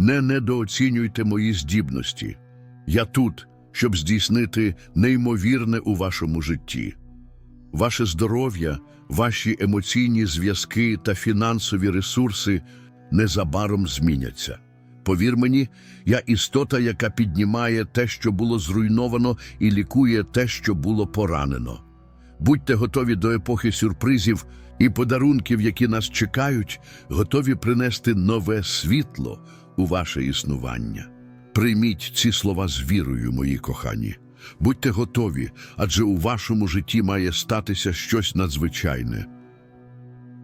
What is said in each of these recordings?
Не недооцінюйте мої здібності. Я тут, щоб здійснити неймовірне у вашому житті. Ваше здоров'я, ваші емоційні зв'язки та фінансові ресурси незабаром зміняться. Повір мені, я істота, яка піднімає те, що було зруйновано, і лікує те, що було поранено. Будьте готові до епохи сюрпризів і подарунків, які нас чекають, готові принести нове світло у ваше існування. Прийміть ці слова з вірою, мої кохані. Будьте готові, адже у вашому житті має статися щось надзвичайне.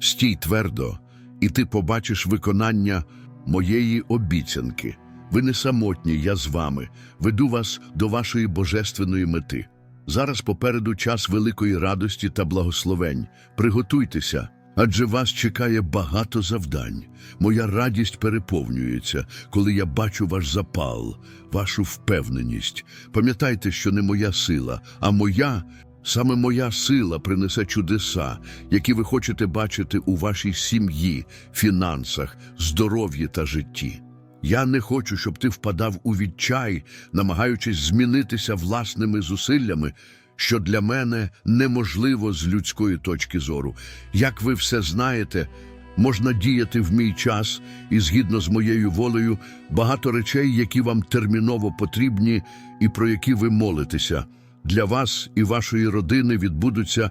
Стій твердо, і ти побачиш виконання моєї обіцянки. Ви не самотні, я з вами. Веду вас до вашої божественної мети. Зараз попереду час великої радості та благословень. Приготуйтеся, адже вас чекає багато завдань. Моя радість переповнюється, коли я бачу ваш запал, вашу впевненість. Пам'ятайте, що не моя сила, а моя, саме моя сила принесе чудеса, які ви хочете бачити у вашій сім'ї, фінансах, здоров'ї та житті. Я не хочу, щоб ти впадав у відчай, намагаючись змінитися власними зусиллями, що для мене неможливо з людської точки зору. Як ви все знаєте, можна діяти в мій час і згідно з моєю волею багато речей, які вам терміново потрібні і про які ви молитеся. Для вас і вашої родини відбудуться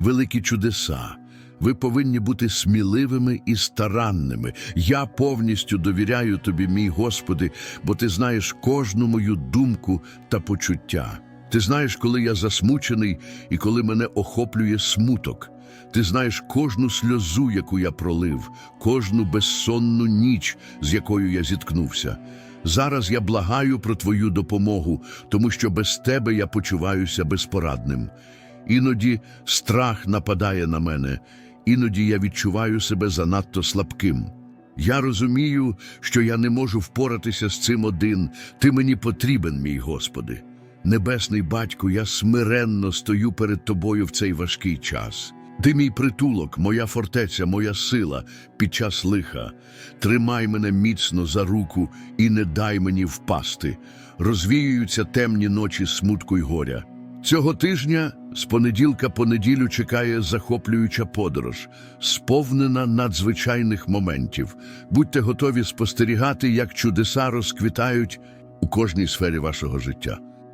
великі чудеса. Ви повинні бути сміливими і старанними. Я повністю довіряю тобі, мій Господи, бо ти знаєш кожну мою думку та почуття. Ти знаєш, коли я засмучений і коли мене охоплює смуток. Ти знаєш кожну сльозу, яку я пролив, кожну безсонну ніч, з якою я зіткнувся. Зараз я благаю про твою допомогу, тому що без тебе я почуваюся безпорадним. Іноді страх нападає на мене, іноді я відчуваю себе занадто слабким. Я розумію, що я не можу впоратися з цим один. Ти мені потрібен, мій Господи. Небесний батько, я смиренно стою перед тобою в цей важкий час. Ти мій притулок, моя фортеця, моя сила під час лиха. Тримай мене міцно за руку і не дай мені впасти. Розвіюються темні ночі смутку й горя. Цього тижня з понеділка по неділю чекає захоплююча подорож, сповнена надзвичайних моментів. Будьте готові спостерігати, як чудеса розквітають у кожній сфері вашого життя.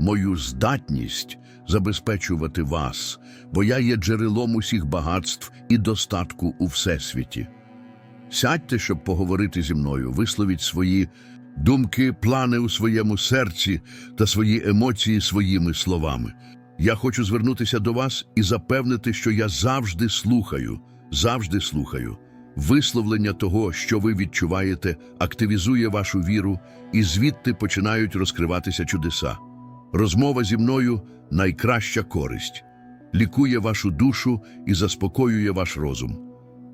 мою здатність забезпечувати вас, бо я є джерелом усіх багатств і достатку у всесвіті. Сядьте, щоб поговорити зі мною, висловіть свої думки, плани у своєму серці та свої емоції своїми словами. Я хочу звернутися до вас і запевнити, що я завжди слухаю, завжди слухаю. Висловлення того, що ви відчуваєте, активізує вашу віру, і звідти починають розкриватися чудеса. Розмова зі мною найкраща користь, лікує вашу душу і заспокоює ваш розум.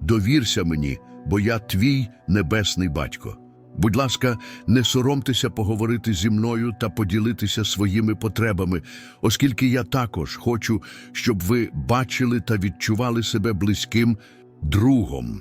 Довірся мені, бо я твій небесний батько. Будь ласка, не соромтеся поговорити зі мною та поділитися своїми потребами, оскільки я також хочу, щоб ви бачили та відчували себе близьким другом.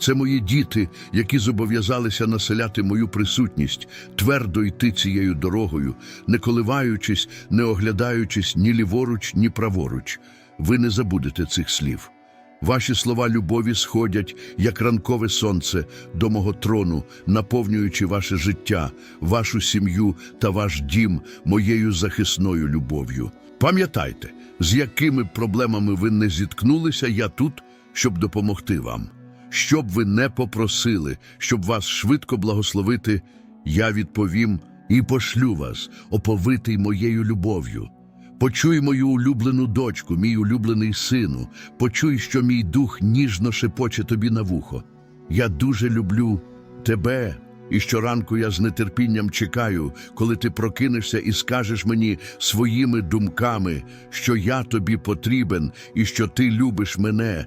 Це мої діти, які зобов'язалися населяти мою присутність, твердо йти цією дорогою, не коливаючись, не оглядаючись ні ліворуч, ні праворуч. Ви не забудете цих слів. Ваші слова любові сходять, як ранкове сонце, до мого трону, наповнюючи ваше життя, вашу сім'ю та ваш дім моєю захисною любов'ю. Пам'ятайте, з якими проблемами ви не зіткнулися, я тут, щоб допомогти вам. Щоб ви не попросили, щоб вас швидко благословити, я відповім і пошлю вас, оповитий моєю любов'ю. Почуй мою улюблену дочку, мій улюблений сину, почуй, що мій дух ніжно шепоче тобі на вухо. Я дуже люблю тебе, і щоранку я з нетерпінням чекаю, коли ти прокинешся і скажеш мені своїми думками, що я тобі потрібен і що ти любиш мене.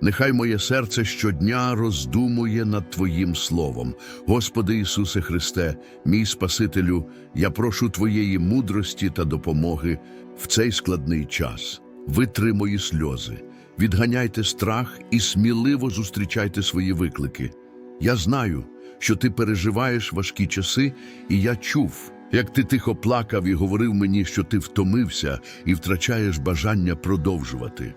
Нехай моє серце щодня роздумує над Твоїм словом. Господи Ісусе Христе, мій Спасителю, я прошу Твоєї мудрості та допомоги в цей складний час. Витри мої сльози, відганяйте страх і сміливо зустрічайте свої виклики. Я знаю, що ти переживаєш важкі часи, і я чув, як ти тихо плакав і говорив мені, що ти втомився і втрачаєш бажання продовжувати.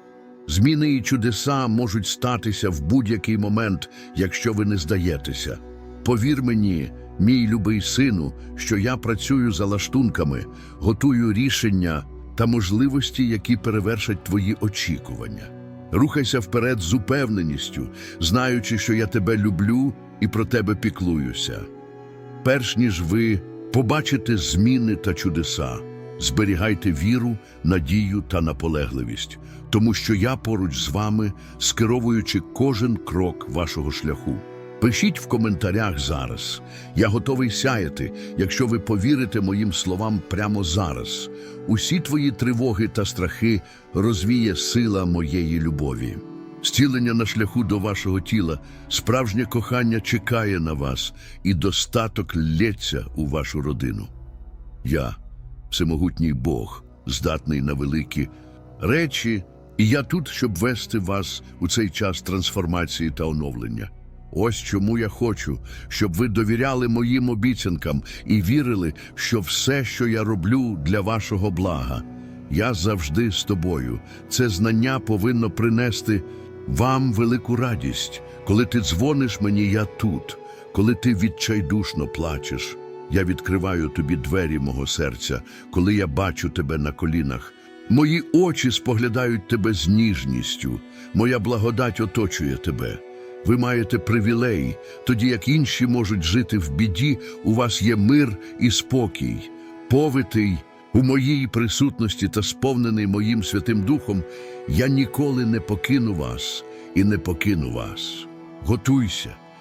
Зміни і чудеса можуть статися в будь-який момент, якщо ви не здаєтеся. Повір мені, мій любий сину, що я працюю за лаштунками, готую рішення та можливості, які перевершать твої очікування. Рухайся вперед з упевненістю, знаючи, що я тебе люблю і про тебе піклуюся. Перш ніж ви побачите зміни та чудеса, зберігайте віру, надію та наполегливість, тому що я поруч з вами, скеровуючи кожен крок вашого шляху. Пишіть в коментарях зараз. Я готовий сяяти, якщо ви повірите моїм словам прямо зараз. Усі твої тривоги та страхи розвіє сила моєї любові. Зцілення на шляху до вашого тіла, справжнє кохання чекає на вас, і достаток лється у вашу родину. Я, всемогутній Бог, здатний на великі речі, і я тут, щоб вести вас у цей час трансформації та оновлення. Ось чому я хочу, щоб ви довіряли моїм обіцянкам і вірили, що все, що я роблю для вашого блага, я завжди з тобою. Це знання повинно принести вам велику радість. Коли ти дзвониш мені, я тут. Коли ти відчайдушно плачеш, я відкриваю тобі двері мого серця, коли я бачу тебе на колінах. Мої очі споглядають тебе з ніжністю, моя благодать оточує тебе. Ви маєте привілей, тоді як інші можуть жити в біді, у вас є мир і спокій. Повитий у моїй присутності та сповнений моїм Святим Духом, я ніколи не покину вас і не покину вас. Готуйся,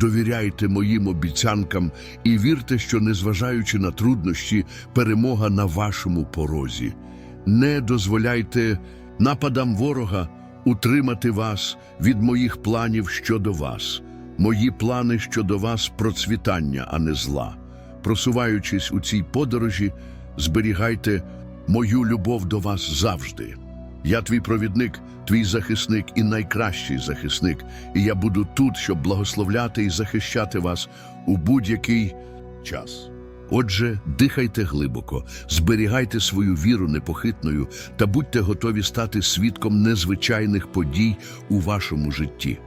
довіряйте моїм обіцянкам і вірте, що, незважаючи на труднощі, перемога на вашому порозі. Не дозволяйте нападам ворога утримати вас від моїх планів щодо вас. Мої плани щодо вас процвітання, а не зла. Просуваючись у цій подорожі, зберігайте мою любов до вас завжди. Я твій провідник, твій захисник і найкращий захисник, і я буду тут, щоб благословляти і захищати вас у будь-який час. Отже, дихайте глибоко, зберігайте свою віру непохитною та будьте готові стати свідком незвичайних подій у вашому житті.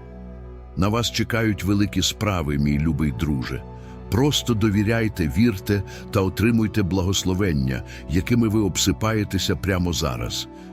На вас чекають великі справи, мій любий друже. Просто довіряйте, вірте та отримуйте благословення, якими ви обсипаєтеся прямо зараз.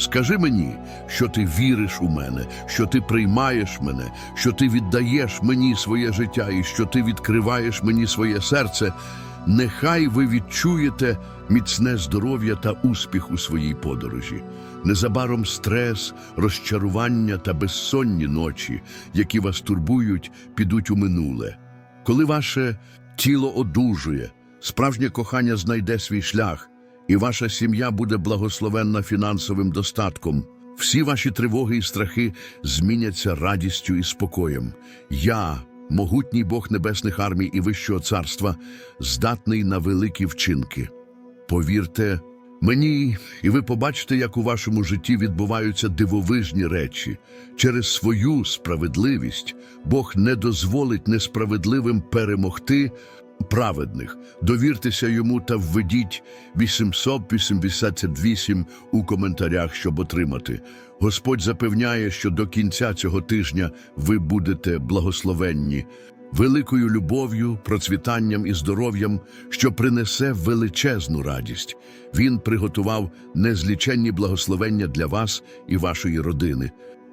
Скажи мені, що ти віриш у мене, що ти приймаєш мене, що ти віддаєш мені своє життя і що ти відкриваєш мені своє серце. Нехай ви відчуєте міцне здоров'я та успіх у своїй подорожі. Незабаром стрес, розчарування та безсонні ночі, які вас турбують, підуть у минуле. Коли ваше тіло одужує, справжнє кохання знайде свій шлях, і ваша сім'я буде благословенна фінансовим достатком. Всі ваші тривоги і страхи зміняться радістю і спокоєм. Я, могутній Бог небесних армій і Вищого царства, здатний на великі вчинки. Повірте мені, і ви побачите, як у вашому житті відбуваються дивовижні речі. Через свою справедливість Бог не дозволить несправедливим перемогти праведних. Довіртеся йому та введіть 888 у коментарях, щоб отримати. Господь запевняє, що до кінця цього тижня ви будете благословенні великою любов'ю, процвітанням і здоров'ям, що принесе величезну радість. Він приготував незліченні благословення для вас і вашої родини.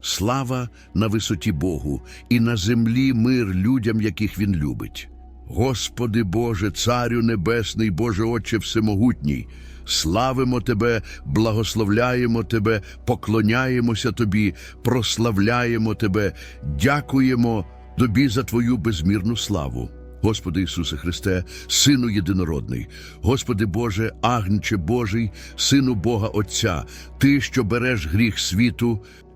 Слава на висоті Богу і на землі мир людям, яких Він любить. Господи Боже, Царю Небесний, Боже Отче Всемогутній, славимо Тебе, благословляємо Тебе, поклоняємося Тобі, прославляємо Тебе, дякуємо Тобі за Твою безмірну славу. Господи Ісусе Христе, Сину Єдинородний, Господи Боже, Агнче Божий, Сину Бога Отця, Ти, що береш гріх світу,